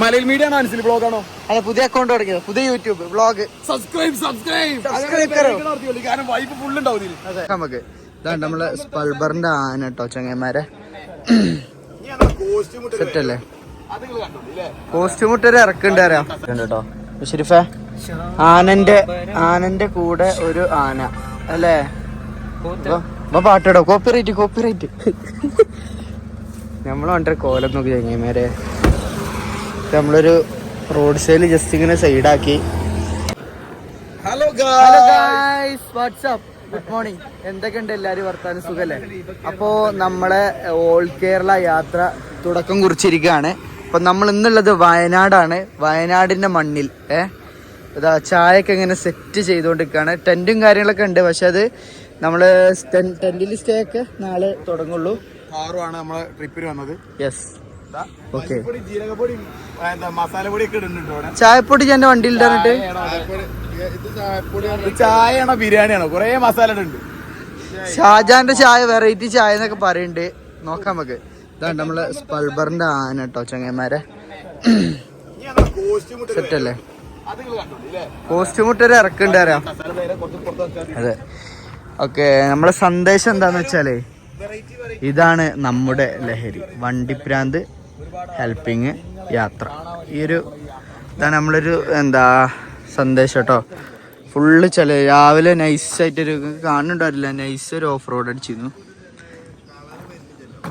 മലയിൽ മീഡിയ ആണോ? അൻസിൽ ബ്ലോഗ് ആണോ? അതെ പുതിയ അക്കൗണ്ട് തുടങ്ങിയത്. പുതിയ യൂട്യൂബ് ബ്ലോഗ് സബ്സ്ക്രൈബ് സബ്സ്ക്രൈബ്. കാരണം വൈബ് ഫുൾ ഉണ്ടാവും നമുക്ക് ഇതാണ് നമ്മളെ സ്പൾബറിന്റെ ആന കേട്ടോ ചങ്ങന്മാരെ സെറ്റ് അല്ലേ കോസ്റ്റ്യൂം ഇട്ടൊരു ഇറക്കുണ്ട് അറിയാം? കേട്ടോ ഷെരീഫേ ആനന്റെ ആനന്റെ കൂടെ ഒരു ആന. അല്ലേ? പാട്ടിടോ കോപ്പിറൈറ്റ് കോപ്പിറൈറ്റ് നമ്മൾ കണ്ട കോലം നോക്കി ചങ്ങന്മാരെ നമ്മളൊരു റോഡ് സൈഡിൽ ജസ്റ്റ് ഇങ്ങനെ സൈഡാക്കി hello guys what's up good morning എന്തൊക്കെയുണ്ട് എല്ലാവരും വർത്താനം? സുഖല്ലേ? അപ്പോൾ നമ്മളെ ഓൾ കേരള യാത്ര തുടക്കം കുറിച്ചിരിക്കുകയാണ്. അപ്പം നമ്മൾ ഇന്നുള്ളത് വയനാടാണ്. വയനാടിന്റെ മണ്ണിൽ ഏ? ഇതാ ചായയൊക്കെ ഇങ്ങനെ സെറ്റ് ചെയ്തുകൊണ്ടിരിക്കുകയാണ് ടെന്റും കാര്യങ്ങളൊക്കെ ഉണ്ട്. പക്ഷെ അത് നമ്മൾ ടെന്റിൽ സ്റ്റേ ഒക്കെ നാളെ തുടങ്ങുള്ളൂ. കാറുമാണ് നമ്മളെ ട്രിപ്പിന് വന്നത്. യെസ് ജീരകപ്പൊടി മസാലപ്പൊടി ഒക്കെ ഇടുന്നുണ്ട് ചായപ്പൊടി എന്റെ വണ്ടിയിൽ ഇട്ടിട്ട് ചായയാണോ ബിരിയാണിയാണോ. കൊറേ മസാല ഉണ്ട് ഷാജാന്റെ ചായ വെറൈറ്റി ചായ എന്നൊക്കെ പറയുന്നുണ്ട് നോക്കാം നമുക്ക്. ഇതാണ് നമ്മൾ സ്പൾബറിന്റെ ആന കേട്ടോ ചങ്ങന്മാരെ സെറ്റല്ലേ കോസ്റ്റ് മുട്ടര് ഇറക്കുണ്ട് അറിയാം? അതെ. ഓക്കെ നമ്മളെ സന്ദേശം എന്താന്ന് വെച്ചാലേ ഇതാണ് നമ്മുടെ ലഹരി വണ്ടിപ്രാന്ത് ഹെൽപ്പിങ് യാത്ര. ഈ ഒരു ഇതാണ് നമ്മളൊരു എന്താ സന്ദേശം കേട്ടോ. ഫുള്ള് ചില രാവിലെ നൈസായിട്ടൊരു കാണുന്നുണ്ടാവില്ല നൈസ് ഒരു ഓഫ് റോഡ് അടിച്ചിരുന്നു.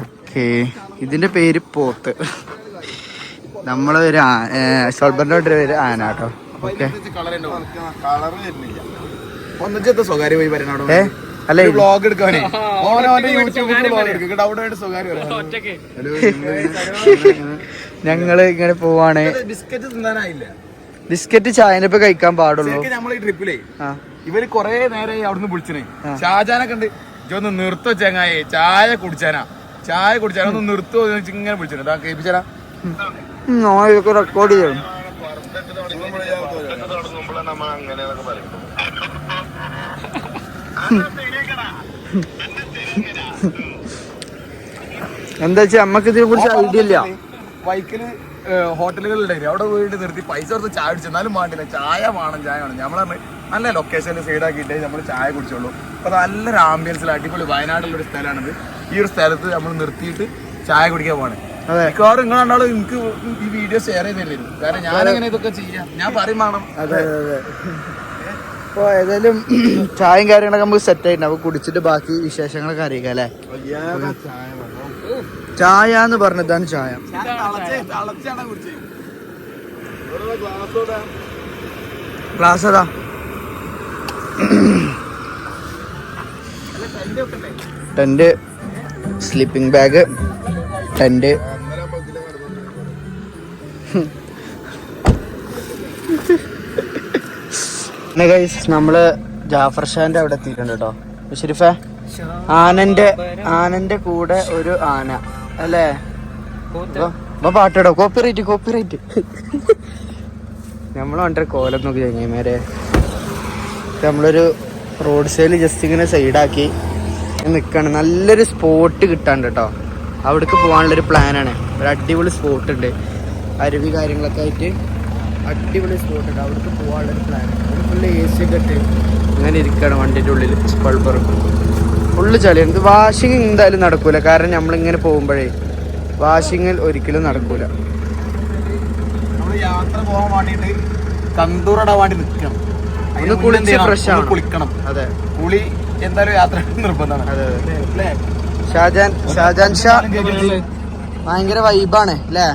ഓക്കെ ഇതിന്റെ പേര് പോത്ത്. നമ്മളെ ഒരു സോൾബറിന്റെ പേര് ആന കേട്ടോ. ഓക്കെ. ഏ? അല്ല? വ്ളോഗ് എടുക്കാനേ ഓനോന്റെ യൂട്യൂബിൽ വ്ളോഗ് എടുക്കും. അവിടെ വേണ്ടി സ്വകാര്യ ഞങ്ങൾ ഇങ്ങനെ പോവാണ്. ബിസ്ക്കറ്റ് തിന്നാനായില്ല. ബിസ്ക്കറ്റ് ചായന്റെ ഇപ്പൊ കഴിക്കാൻ പാടുള്ളൂ. ശരിക്കും നമ്മൾ ഈ ട്രിപ്പിലേ ഇവർ കൊറേ നേരമായി അവിടുന്ന് വിളിച്ചനേ. ഷാജാനൊക്കെ ഉണ്ട്. ഇജൊന്ന് നിർത്തോ ചങ്ങായി. ചായ കുടിച്ചാനാ. ചായ കുടിച്ചാനാ. ഒന്ന് നിർത്തോ ഇങ്ങനെ വിളിച്ചു താ കേൾപ്പിച്ചാ ഉം, ഓ, ഇതൊക്കെ റെക്കോർഡ് ചെയ്യണം. എന്താ വെച്ചാ നമ്മക്ക് ഇതിനെ കുറിച്ച് ഐഡിയ ഇല്ല. ബൈക്കിൽ ഹോട്ടലുകളിലായിരുന്നു അവിടെ പോയിട്ട് നിർത്തി പൈസ കൊടുത്ത് ചായ കുടിച്ചു എന്നാലും വേണ്ടില്ല. ചായ വേണം ചായ വേണം. നമ്മൾ നല്ല ലൊക്കേഷനിൽ സൈഡാക്കിയിട്ട് നമ്മൾ ചായ കുടിച്ചോളൂ അപ്പൊ നല്ലൊരു ആംബിയൻസിൽ അടിപൊളി വയനാട്ടിലുള്ള ഒരു സ്ഥലമാണിത് ഈ ഒരു സ്ഥലത്ത് നമ്മൾ നിർത്തിയിട്ട് ചായ കുടിക്കാൻ പോണേ മിക്കവാറും നിങ്ങൾ കണ്ടാലും എനിക്ക് ഈ വീഡിയോ ഷെയർ ചെയ്തില്ലായിരുന്നു കാരണം ഞാൻ എങ്ങനെ ഇതൊക്കെ ചെയ്യാം? ഞാൻ പറയും വേണം. അതെ അതെ അതെ അപ്പൊ ഏതായാലും ചായയും കാര്യങ്ങളൊക്കെ നമുക്ക് സെറ്റ് ആയിട്ട് അപ്പൊ കുടിച്ചിട്ട് ബാക്കി വിശേഷങ്ങളൊക്കെ അറിയിക്കാം അല്ലേ? ചായ എന്ന് പറഞ്ഞതാണ് ചായ. ഗ്ലാസ് അതാ ടെന്റ്. Sleeping bag. ടെന്റ്. നമ്മൾ ജാഫർ ഷാന്റെ അവിടെ എത്തിയിട്ടുണ്ട് കേട്ടോ. ഷെരീഫേ ആനന്റെ ആനന്റെ കൂടെ ഒരു ആന അല്ലേ? പാട്ടിടോ കോപ്പിറൈറ്റ് കോപ്പിറൈറ്റ് നമ്മൾ കണ്ട കോലം നോക്കി ചങ്ങന്മാരെ നമ്മളൊരു റോഡ് സൈഡിൽ ജസ്റ്റ് ഇങ്ങനെ സൈഡാക്കി നിൽക്കാണ് നല്ലൊരു സ്പോട്ട് കിട്ടാണ്ട് കേട്ടോ. അവിടേക്ക് പോകാനുള്ളൊരു പ്ലാനാണ് ഒരു അടിപൊളി സ്പോട്ട് ഉണ്ട്. അരുവി കാര്യങ്ങളൊക്കെ ആയിട്ട് അടിപൊളി സ്പോട്ട് ഉണ്ട്. അവിടേക്ക് പോകാനുള്ളൊരു പ്ലാൻ ഫുള്ള് എ സി ഒക്കെ ഇട്ട് ഇങ്ങനെ ഇരിക്കുകയാണ് വണ്ടിന്റെ ഉള്ളിൽ. പൾപ്പർ ഫുള്ള് ചളിയാണ് ഇത് വാഷിംഗ് എന്തായാലും നടക്കൂല. കാരണം നമ്മളിങ്ങനെ പോകുമ്പോഴേ വാഷിങ്ങിൽ ഒരിക്കലും നടക്കൂല. യാത്ര പോകാൻ വേണ്ടിട്ട് കന്തൂറിടാൻ വേണ്ടി നിൽക്കണം അതിന് ഒന്ന് കുളിച്ച് ഫ്രഷ്. കുളിക്കണം. അതെ. കുളി എന്തായാലും യാത്ര നിർബന്ധമാണ്. അതെ അതെ. അല്ലേ? ഷാജാൻ ഷാജാൻ ഷാ. ഭയങ്കര വൈബാണ് അല്ലേ?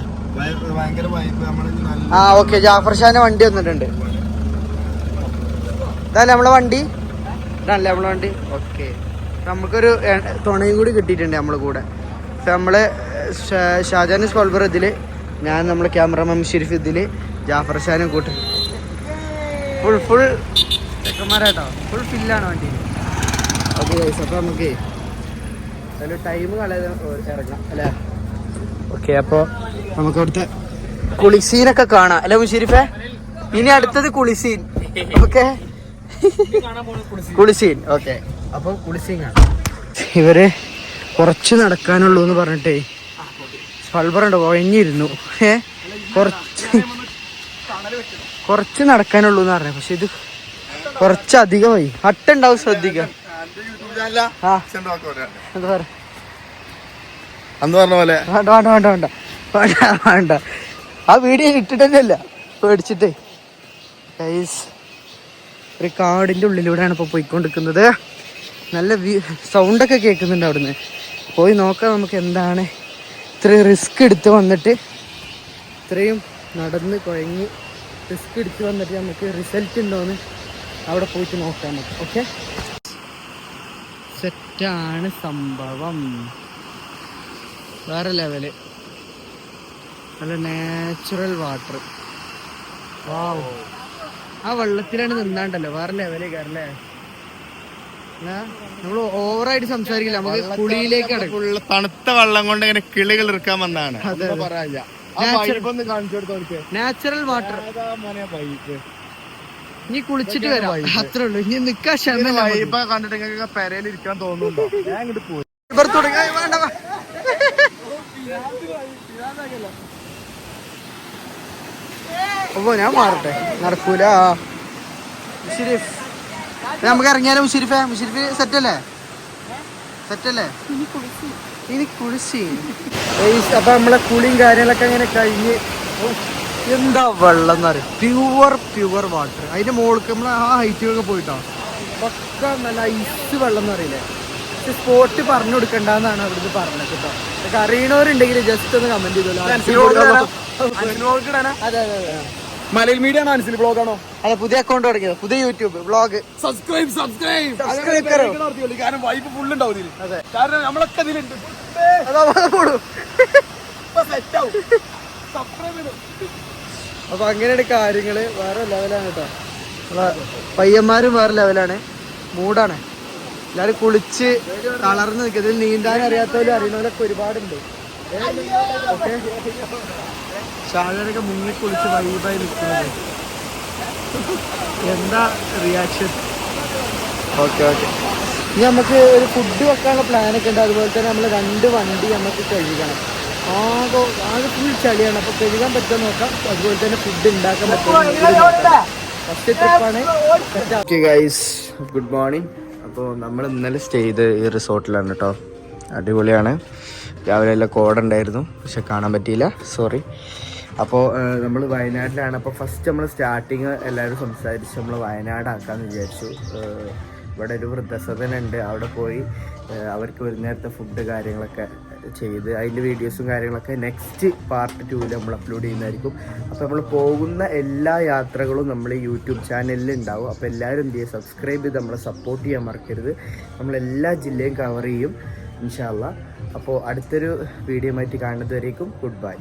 ആ ഓക്കെ ജാഫർ ഷാന്റെ വണ്ടി വന്നിട്ടുണ്ട്. ഇതല്ലേ നമ്മളെ വണ്ടി. ഇതാണല്ലേ നമ്മളെ വണ്ടി? ഓക്കെ നമുക്കൊരു തുണയും കൂടി കിട്ടിയിട്ടുണ്ട് നമ്മളെ കൂടെ. ഇപ്പം നമ്മൾ ഷാജാൻ സ്കോൾബർ ഇതിൽ ഞാൻ നമ്മളെ ക്യാമറമാൻ ഷെരീഫ് ഇതിൽ ജാഫർ ഷാനും കൂട്ടി. ഫുൾ ഫുൾ ഫുൾ ഫില്ലാണ് വണ്ടി ഓക്കെ അപ്പം അപ്പൊ നമുക്ക് അതിൽ ടൈം കളയാതെ ഇറങ്ങാം അല്ലേ? ഓക്കെ അപ്പോൾ നമുക്ക് അവിടുത്തെ കുളിസീനൊക്കെ കാണാം. അല്ലേ മുഷീരിഫേ? ഇനി അടുത്തത് കുളിസീൻ. ഓക്കെ കുളിസീൻ. ഓക്കെ അപ്പോൾ കുളിസീൻ കാണാം. ഇവർ കുറച്ച് നടക്കാനുള്ളൂ എന്ന് പറഞ്ഞിട്ടേ സ്കൾബറുണ്ട് കുഴഞ്ഞിരുന്നു ഏ? കുറച്ച് കുറച്ച് നടക്കാനുള്ളൂ എന്ന് പറഞ്ഞു. പക്ഷെ ഇത് കുറച്ചധികമായി. ഹട്ടുണ്ടാവും ശ്രദ്ധിക്കാം. എന്താ പറയാ? അന്ന് പറഞ്ഞ പോലെ. വേണ്ട വേണ്ട വേണ്ട വേണ്ട. വേണ്ട വേണ്ട. ആ വീഡിയോ ഇട്ടിട്ടല്ല പേടിച്ചിട്ടേ. ഗൈസ് ഒരു കാടിന്റെ ഉള്ളിലൂടെയാണ് ഇപ്പോൾ പോയിക്കൊണ്ടിരിക്കുന്നത്. നല്ല വ്യൂ സൗണ്ടൊക്കെ കേൾക്കുന്നുണ്ട് അവിടുന്ന്. പോയി നോക്കാം നമുക്ക് എന്താണ്. ഇത്രയും റിസ്ക് എടുത്ത് വന്നിട്ട്. ഇത്രയും നടന്ന് കുഴങ്ങി റിസ്ക് എടുത്ത് വന്നിട്ട് നമുക്ക് റിസൾട്ട് ഉണ്ടോയെന്ന് അവിടെ പോയിട്ട് നോക്കാം നമുക്ക് ഓക്കെ സെറ്റാണ് സംഭവം. വേറെ ലെവൽ നല്ല നാച്ചുറൽ വാട്ടർ വാവ് ആ വെള്ളത്തിലാണ് നിന്നാണ്ടല്ലോ. വേറെ ലെവലേ കയറല്ലേ നമ്മൾ ഓവറായിട്ട് സംസാരിക്കില്ല. നമുക്ക് കുളിയിലേക്ക് ഫുള്ള് തണുത്ത വെള്ളം കൊണ്ട് ഇങ്ങനെ കിളികൾ ഇറക്കാൻ വന്നാണ്. Natural water? ഇനി കുളിച്ചിട്ട് വരാം. അത്രേ ഉള്ളൂ. ഇനി നിക്കാ ക്ഷമ കണ്ടിട്ട് പെരയിൽ ഇരിക്കാൻ തോന്നുന്നുണ്ടോ? ഞാൻ ഇങ്ങോട്ട് പോയി. വേണ്ട അപ്പൊ ഞാൻ മാറട്ടെ. നടക്കൂല. മുഷിരിഫ്. നമുക്ക് ഇറങ്ങിയാലോ മുഷിരിഫെ? മുഷിരിഫ് സെറ്റ് അല്ലേ? സെറ്റ് അല്ലേ? ഇനി കുളിച്ച്. ഏയ്സ്, അപ്പൊ നമ്മളെ കുളിയും കാര്യങ്ങളൊക്കെ അങ്ങനെ കഴിഞ്ഞ്. എന്താ വെള്ളം എന്ന് പറയും പ്യുവർ പ്യുവർ വാട്ടർ അതിന്റെ മുകൾക്ക് നമ്മൾ ആ ഹൈറ്റിലൊക്കെ പോയിട്ടോ. പക്ക നല്ല ഐസ് വെള്ളം എന്ന് പറയില്ലേ? സ്പോട്ട് പറഞ്ഞു കൊടുക്കണ്ടെന്നാണ് അവിടുന്ന് പറഞ്ഞത് കേട്ടോ. അറിയണവരുണ്ടെങ്കിൽ ജസ്റ്റ് ഒന്ന് കമന്റ് ചെയ്തോളൂ. അതെ അതെ അതെ. മലയിൽ മീഡിയ ആണോ അൻസിൽ ബ്ലോഗ് ആണോ? അതെ പുതിയ അക്കൗണ്ട് തുടങ്ങിയത്. പുതിയ YouTube blog subscribe subscribe subscribe കരോ. കാരണം വൈബ് ഫുൾ ഉണ്ടാവും കാരണം നമ്മളൊക്കെ ഇതിലുണ്ട്. അപ്പൊ അങ്ങനെയാണ് കാര്യങ്ങൾ. വേറെ ലെവലാണ് കേട്ടോ പയ്യന്മാരും വേറെ ലെവലാണ് മൂടാണ്. എല്ലാരും കുളിച്ച് തളർന്ന് നിൽക്കുക. ഇതിൽ നീന്താൻ അറിയാത്തവരും അറിയുന്നവരൊക്കെ ഒരുപാടുണ്ട്. ഓക്കെ ഷാജനൊക്കെ മുങ്ങി കുളിച്ച് വൈബായി നിൽക്കുന്നത്. എന്താ റിയാക്ഷൻ ഓക്കെ ഓക്കെ ഇനി നമുക്ക് ഒരു ഫുഡ് വെക്കാനുള്ള പ്ലാനൊക്കെ ഉണ്ട്. അതുപോലെ തന്നെ നമ്മൾ രണ്ട് വണ്ടി നമുക്ക് കഴുകണം. ആകെ ആകെ ഫുൾ ചളിയാണ്. അപ്പോൾ കഴുകാൻ പറ്റുമോ നോക്കാം. അതുപോലെ തന്നെ ഫുഡ് ഉണ്ടാക്കാൻ പറ്റുമോ ഫസ്റ്റ് ട്രിപ്പാണ് ഓക്കെ ഗൈസ് ഗുഡ് മോർണിംഗ് അപ്പോൾ നമ്മൾ ഇന്നലെ സ്റ്റേ ചെയ്ത് ഈ റിസോർട്ടിലാണ് കേട്ടോ അടിപൊളിയാണ്. രാവിലെ എല്ലാം കോടുണ്ടായിരുന്നു പക്ഷെ കാണാൻ പറ്റിയില്ല. സോറി അപ്പോൾ നമ്മൾ വയനാട്ടിലാണ്. അപ്പോൾ ഫസ്റ്റ് നമ്മൾ സ്റ്റാർട്ടിങ് എല്ലാവരും സംസാരിച്ച് നമ്മൾ വയനാടാക്കാമെന്ന് വിചാരിച്ചു. ഇവിടെ ഒരു വൃദ്ധസദനുണ്ട്. അവിടെ പോയി അവർക്ക് ഒരു നേരത്തെ ഫുഡ് കാര്യങ്ങളൊക്കെ ചെയ്ത് അതിന്റെ വീഡിയോസും കാര്യങ്ങളൊക്കെ നെക്സ്റ്റ് പാർട്ട് ടൂവിൽ നമ്മൾ അപ്ലോഡ് ചെയ്യുന്നതായിരിക്കും. അപ്പോൾ നമ്മൾ പോകുന്ന എല്ലാ യാത്രകളും നമ്മൾ യൂട്യൂബ് ചാനലിൽ ഉണ്ടാവും. അപ്പോൾ എല്ലാവരും എന്ത് ചെയ്യുക സബ്സ്ക്രൈബ് ചെയ്ത് നമ്മളെ സപ്പോർട്ട് ചെയ്യാൻ മറക്കരുത്. നമ്മൾ എല്ലാ ജില്ലയും കവർ ചെയ്യും ഇൻഷാല്ല അപ്പോൾ അടുത്തൊരു വീഡിയോ ആയിട്ട് കാണുന്നതുവരേക്കും ഗുഡ് ബൈ.